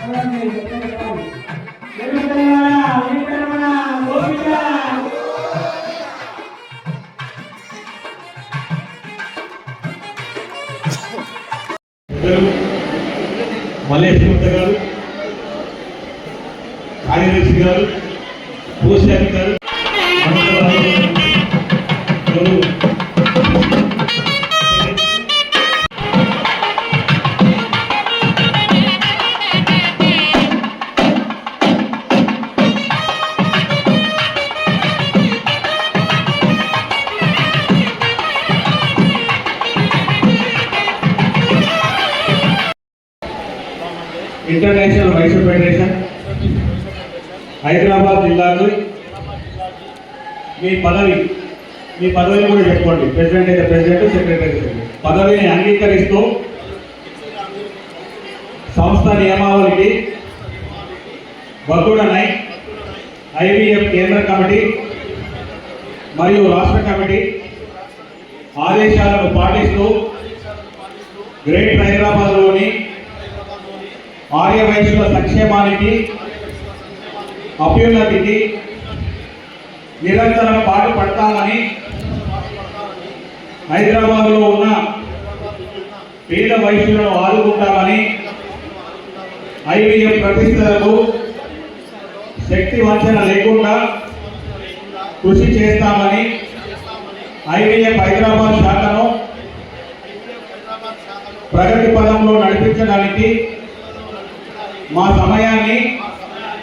하나님의 역사가 మీ పదవి మీ పదవిని కూడా చెప్పుకోండి. ప్రెసిడెంట్ అయితే ప్రెసిడెంట్ సెక్రటరీ పదవిని అంగీకరిస్తూ సంస్థ నియమావళికి బతుడనై ఐవీఎఫ్ కేంద్ర కమిటీ మరియు రాష్ట్ర కమిటీ ఆదేశాలను పాటిస్తూ గ్రేటర్ హైదరాబాద్లోని ఆర్య వైశ్యుల సంక్షేమానికి అభ్యున్నతికి నిరంతరం పాటుపడతామని హైదరాబాద్లో ఉన్న పేద వైద్యులను ఆదుకుంటామని ఐవీఎం ప్రతిష్టలకు శక్తి వంచన లేకుండా కృషి చేస్తామని ఐవీఎఫ్ హైదరాబాద్ శాఖను ప్రగతి పదంలో నడిపించడానికి మా సమయాన్ని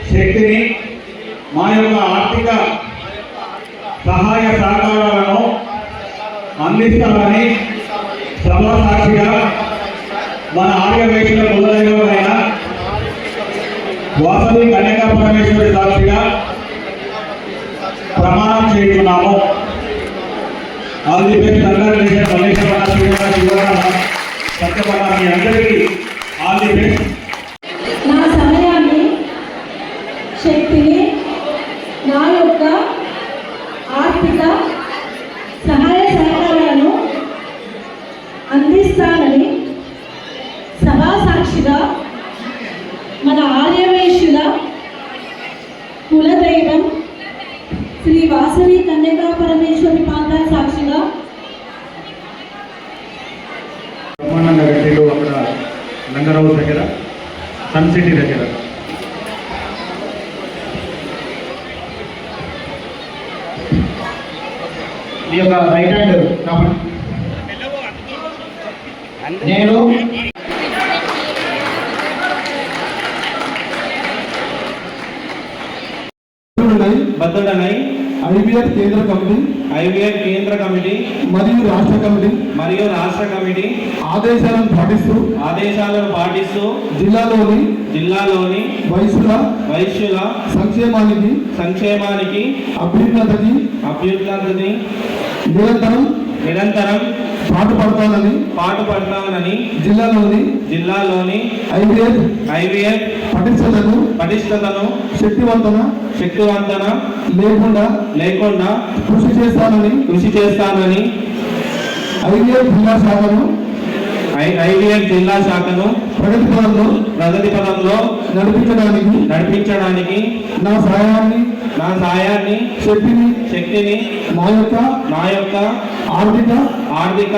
శక్తిని మా యొక్క ఆర్థిక సహాయ సహకారాలను అందిస్తామని సభా సాక్షిగా మన ఆర్యవేశుల కులదైవమైన వాసవి కన్యకా పరమేశ్వరి సాక్షిగా ప్రమాణం చేస్తున్నాము all the best congratulation Malleshwara Sivarama సత్యపడ మీ అందరికీ ఆల్ ది బెస్ట్ నా సమయాన్ని శక్తిని నా యొక్క ఆర్థిక సహాయ సహకారాలను అందిస్తానని సభా సాక్షిగా మన ఆర్యవేశుల కులదైవం శ్రీ వాసవి కన్యకా పరమేశ్వరి పాద సాక్షిగా బ్రహ్మానంద గడ్డిలో అక్కడ నంగరావు దగ్గర సన్ సిటీ దగ్గర మీ యొక్క రైట్ హ్యాండ్ కాబట్టి నేను బద్దడనై ఐబిఆర్ కేంద్ర కమిటీ ఐవీఎఫ్ కేంద్ర కమిటీ మరియు రాష్ట్ర కమిటీ మరియు రాష్ట్ర కమిటీ ఆదేశాలను పాటిస్తూ ఆదేశాలను పాటిస్తూ జిల్లాలోని జిల్లాలోని వయసుల వైశ్యుల సంక్షేమానికి సంక్షేమానికి అభ్యున్నతకి అభ్యున్నతిని నిరంతరం నిరంతరం పాటుపడతానని పాటుపడతానని జిల్లాలోని జిల్లాలోని ఐబిఆర్ ఐవీఎఫ్ పటిష్టతను పటిష్టతను శక్తివంతన శక్తివంతన లేకుండా లేకుండా కృషి చేస్తానని కృషి చేస్తానని ఐబిఆర్ జిల్లా శాఖను ఐవీఎఫ్ జిల్లా శాఖను ప్రగతి పదంలో ప్రగతి పదంలో నడిపించడానికి నడిపించడానికి నా సహాయాన్ని నా సాయాన్ని శక్తిని శక్తిని నా యొక్క నా యొక్క ఆర్థిక ఆర్థిక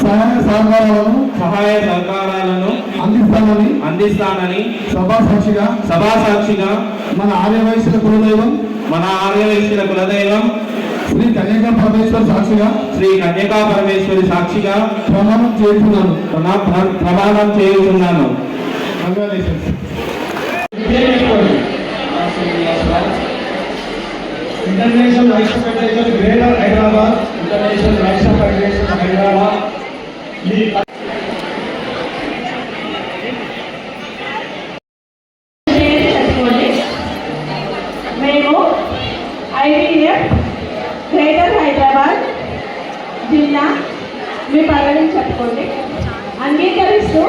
సహాయ సహకారాలను సహాయ సహకారాలను అందిస్తానని అందిస్తానని సభా సాక్షిగా సభా సాక్షిగా మన ఆర్యవయసుల కులదైవం మన ఆర్యవైశ్యుల కులదైవం శ్రీ కన్యకా పరమేశ్వర సాక్షిగా శ్రీ కన్యకా పరమేశ్వరి సాక్షిగా ప్రమాణం చేస్తున్నాను ప్ర- ప్ర- ప్రమాణం చేయుచున్నాను. Congratulations. International Vaishya federation greater Hyderabad international Vaishya federation Hyderabad. ఈ మేము ఐవీఎఫ్ గ్రేటర్ హైదరాబాద్ జిల్లా మీ పదవిని చెప్పుకోండి. అంగీకరిస్తూ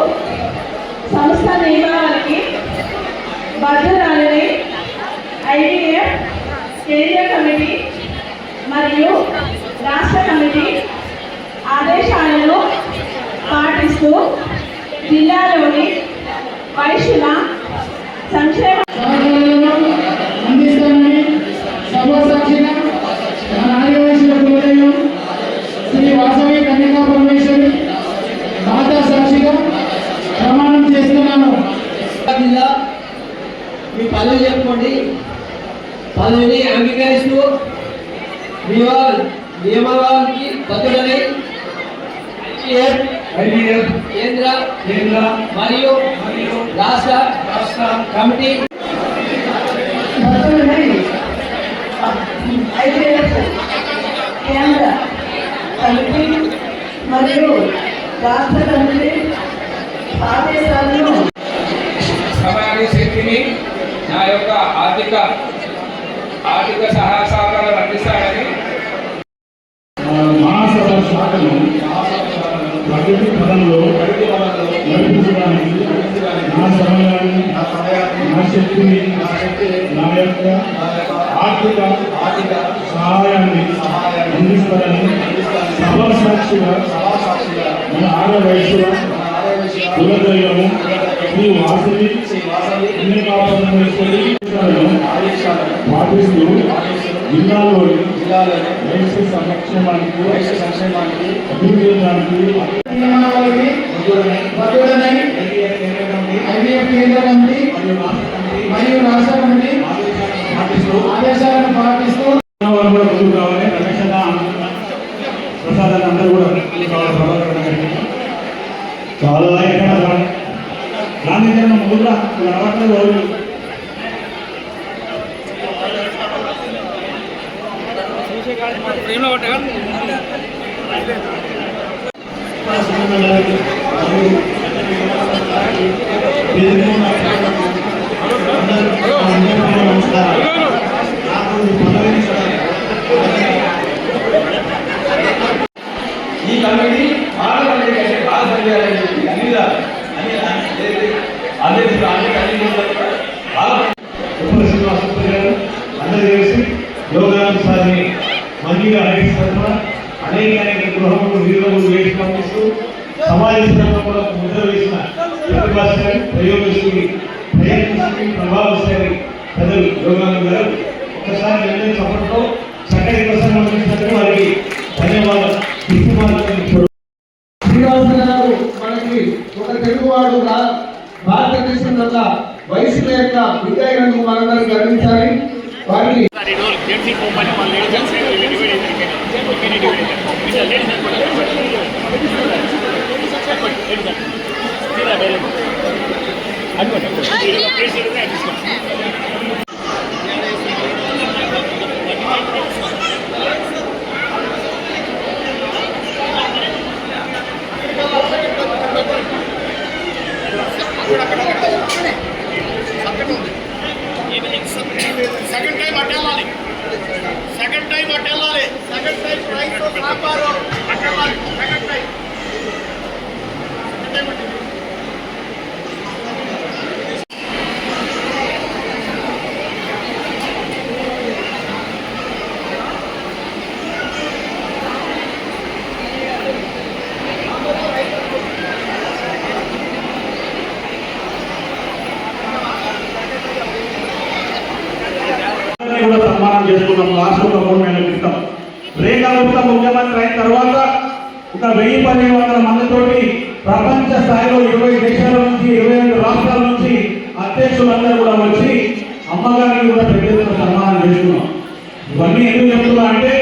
సంస్థ నియమాలకి భద్రత కేంద్ర కమిటీ మరియు రాష్ట్ర కమిటీ ఆదేశాలను పాటిస్తూ జిల్లాలోని వైశ్యుల సంక్షేమ అందిస్తానని సభా సాక్షిగా మన ఆదివాసీల కులదైవం శ్రీ వాసవి కన్యకా పరమేశ్వరి దాతా సాక్షిగా ప్రమాణం చేస్తున్నాను జిల్లా మీ పదవి పదవి చెప్పుకోండి పదవిని అంగీకరిస్తూ నియమ- ఐపీఎఫ్ ఐడిఎఫ్ కేంద్ర కేంద్ర మరియు మరియు రాష్ట్ర రాష్ట్ర కమిటీ. కేంద్ర కమిటీ మరియు రాష్ట్ర కమిటీ ఆదేశాలను సమయాన్ని శక్తిని నా యొక్క ఆర్థిక ఆర్థిక సహాయ సహకారాలు అందిస్తానని మహాసభ శాఖను ప్రగతి పదంలో నడిపించడానికి నా సమయాన్ని నా శక్తిని నా యొక్క ఆర్థిక ఆర్థిక సహాయాన్ని అందిస్తారని సభా సాక్షిగా సభా సాక్షిగా మన ఆర వయసుల కులదైవము శ్రీ వాసవి ఎన్నికాపరమేశ్వరి పాటిస్తూ జిల్లాలోని జిల్లాలోని వైశ్య సంక్షేమానికి వైశ్య సంక్షేమానికి అభివృద్ధి నియమావళికి బద్దుడనై ఐపీఎఫ్ కేంద్ర కమిటీ మరియు రాష్ట్ర కమిటీ ఆదేశాలను పాటిస్తూ వారు కూడా ముందుకు రావాలి. రమేష్ అన్న ప్రసాద్ అన్న అందరూ కూడా ముందుకు రావాలి. ప్రభాకర్ అన్న గారికి. చాలా ఎక్కడ గాంధీ జన్మ ముందుగా అలవాట్లేదు వాళ్ళు ఈ చెప్పడంతో చక్కటి ప్రసంగం చేసినట్టు వారికి ధన్యవాదాలు. శ్రీనివాస గారు మనకి ఒక తెలుగువాడు భారతదేశం యొక్క వయసుల యొక్క విద్యార్థులకు మనందరం గర్వించాలి. వారికి సెకండ్ టైం అటు వెళ్ళాలి సెకండ్ టైం అటు వెళ్ళాలి సెకండ్ టైం రైస్ సాంబారు అటు వెళ్ళాలి సెకండ్ టైం సెకండ్ టైం అటు వెళ్ళాలి. అందరినీ కూడా సన్మానం చేసుకున్నాం లాస్ట్ ఒక మూడు నెలల క్రితం రేఖా గుప్తా ముఖ్యమంత్రి అయిన తర్వాత ఒక వెయ్యి పదిహేను వందల మందితోటి ప్రపంచ స్థాయిలో ఇరవై దేశాల నుంచి ఇరవై రెండు రాష్ట్రాల నుంచి అధ్యక్షులందరూ కూడా వచ్చి అమ్మగారిని కూడా పెద్ద ఎత్తున సన్మానం చేస్తున్నాం. ఇవన్నీ ఎందుకు చెప్తున్నా అంటే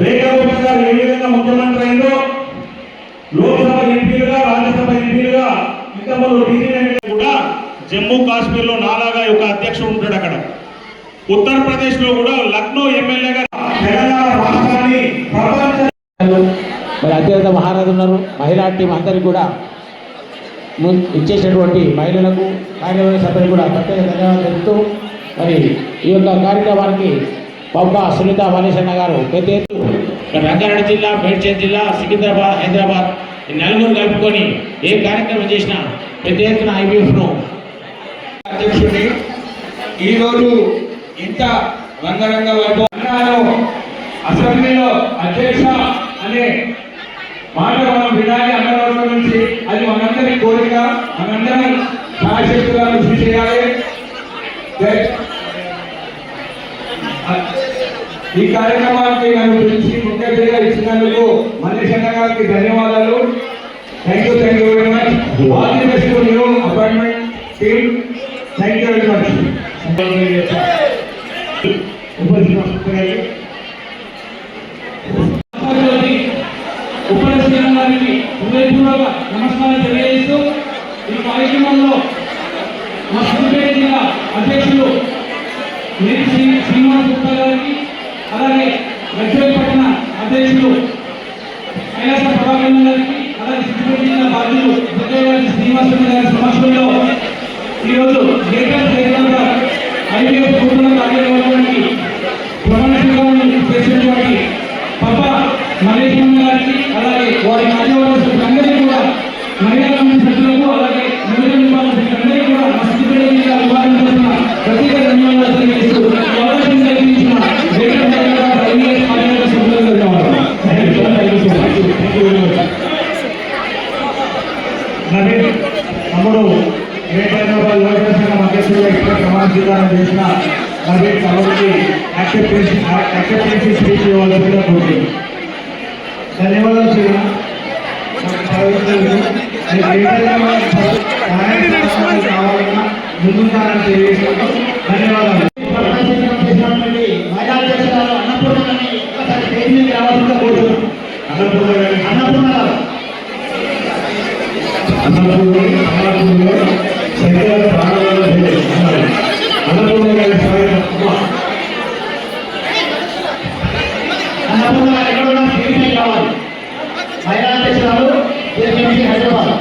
రేఖా గారు ఏ విధంగా ముఖ్యమంత్రి అయిందో లోక్సభ ఎంపీలుగా రాజ్యసభ ఎంపీలుగా ఇంతకుముందు ఢిల్లీ కూడా జమ్మూ కాశ్మీర్లో నాలాగా ఒక అధ్యక్షుడు ఉంటాడు అక్కడ. ఉత్తరప్రదేశ్లో కూడా లక్నో ఎమ్మెల్యేగా తెలంగాణ రాష్ట్రాన్ని ప్రపంచ మరి అత్యంత మహారాజు ఉన్నారు. మహిళా టీం అందరికీ కూడా ఇచ్చేసినటువంటి మహిళలకు కార్యవర్గ సభ్యులు కూడా ప్రత్యేక ధన్యవాదాలు తెలుపుతూ మరి ఈ యొక్క కార్యక్రమానికి పంప సునీత మలేశన్న గారు పెద్ద రంగారెడ్డి జిల్లా మేడ్చల్ జిల్లా సికింద్రాబాద్ హైదరాబాద్ నలుగురు కలుపుకొని ఏ కార్యక్రమం చేసినా పెద్ద ఎత్తున ఐబీఎఫ్ను అధ్యక్షుడిని ఈరోజు ఇంత రంగరంగ వైభవం. అసెంబ్లీలో అధ్యక్ష అనే మాట మనం వినాలి అందరి నుంచి అది మనందరి కోరిక మనందరం శాశక్తుగా కృషి చేయాలి ఈ కార్యక్రమానికి నన్ను పిలిచి ముఖ్య అతిథిగా ఇచ్చినందుకు మనీష్ అన్న గారికి ధన్యవాదాలు. Thank you thank you very much all the best new appointment team thank you very much ఉపరసీఎం గారికి హృదయపూర్వక నమస్కారం తెలియజేస్తూ ఈ కార్యక్రమంలో మా సిద్దిపేట జిల్లా అధ్యక్షులు నేను శ్రీ శ్రీనివాస్ గుప్తా గారికి అలాగే గజ్వేల్ అధ్యక్షులు కైలాస ప్రభాకర్ గారికి అలాగే సిద్దిపేట జిల్లా బాధ్యులు దుర్గవారి శ్రీనివాస గారి సమక్షంలో ఈరోజు గ్రేటర్ హైదరాబాద్ ఐవీఎఫ్ కుటుంబ కార్యక్రమానికి ప్రమాణ స్వీకారం చేసినటువంటి పాప మల్లేశ్వరం గారికి అలాగే వారి కార్యవర్గందరికీ కూడా మహిళా చేసిన మరి తమ్ముడికి యాక్సెప్టెన్సీ యాక్సెప్టెన్సీ స్పీచ్ ఇవ్వాల్సిందిగా కోరుతుంది ధన్యవాదాలు శ్రీరామ్ గ్రేట్ హైదరాబాద్ సహాయ సహకారాలు కావాలన్నా ముందుంటారని తెలియజేస్తున్నాను ధన్యవాదాలు ప్రమాణ స్వీకారం చేసినటువంటి మహిళా అధ్యక్షురాలు అన్నపూర్ణ గారిని ఒక్కసారి స్టేజ్ మీదకి రావాల్సిందిగా కోరుతున్నాను అన్నపూర్ణ గారు అన్నపూర్ణ గారు అన్నపూర్ణ అన్నపూర్ణ శంకర ప్రాణాలలో అన్నపూర్ణ గారి స్వాగతం కుమార్ అన్నపూర్ణ గారు ఎక్కడ ఉన్నా స్టేజ్ మీద కావాలి మహిళా అధ్యక్షురాలు జేసీబీ హైదరాబాద్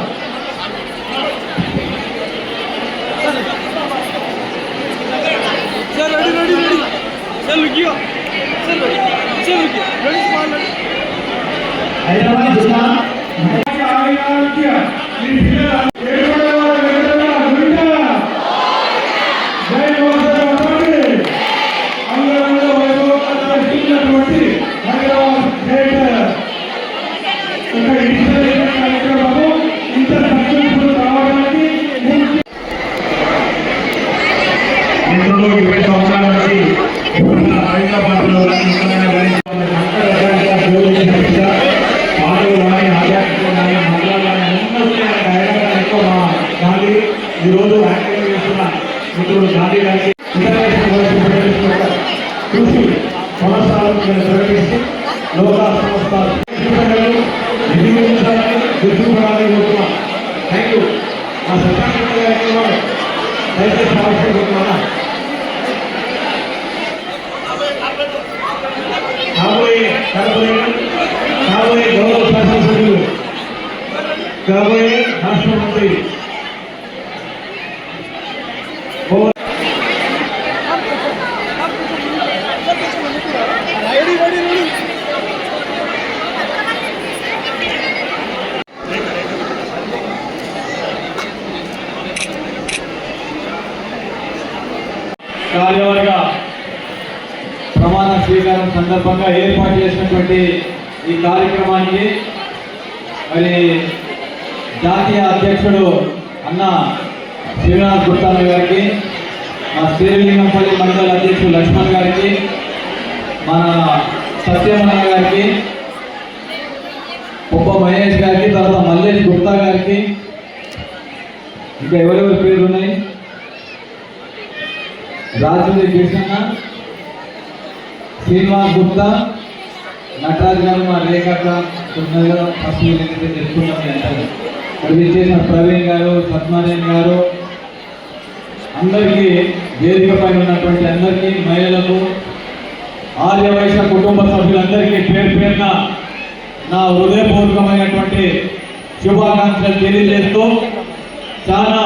హైదరాబాద్ జిల్లా కొనసాగుతుందని ప్రకటిస్తూ లోక సంస్థ నిర్మించాలని గుర్తించాలని కోరుతున్నాం థ్యాంక్ యూ మా సత్యానంద గారికి వారు దయచేసి అవసరం కోరుతున్నాను కాబోయే కాబోయే కాబోయే గౌరవ శాసనసభ్యులు కాబోయే రాష్ట్ర మంత్రి సందర్భంగా ఏర్పాటు చేసినటువంటి ఈ కార్యక్రమానికి మరి జాతీయ అధ్యక్షుడు అన్న శ్రీనివాస్ గుప్తాన్న గారికి మా శ్రీలింగంపల్లి మండల అధ్యక్షుడు లక్ష్మణ్ గారికి మన సత్యమన్న గారికి పొప్ప మహేష్ గారికి తర్వాత మల్లేష్ గుప్తా గారికి ఇంకా ఎవరెవరి పేర్లు ఉన్నాయి? రాజుని కృష్ణ శ్రీనివాస్ గుప్తా నటరాజ్ గారు మా రేఖక్క ఉన్నది ఫస్ట్ ఏదైతే తెలుసుకున్నాం అంటారు. మరి చేసిన ప్రవీణ్ గారు సత్యనారాయణ గారు అందరికీ వేదిక పైన ఉన్నటువంటి అందరికీ మహిళలకు ఆర్య వైశ్య కుటుంబ సభ్యులందరికీ పేరు పేరున నా హృదయపూర్వకమైనటువంటి శుభాకాంక్షలు తెలియజేస్తూ చాలా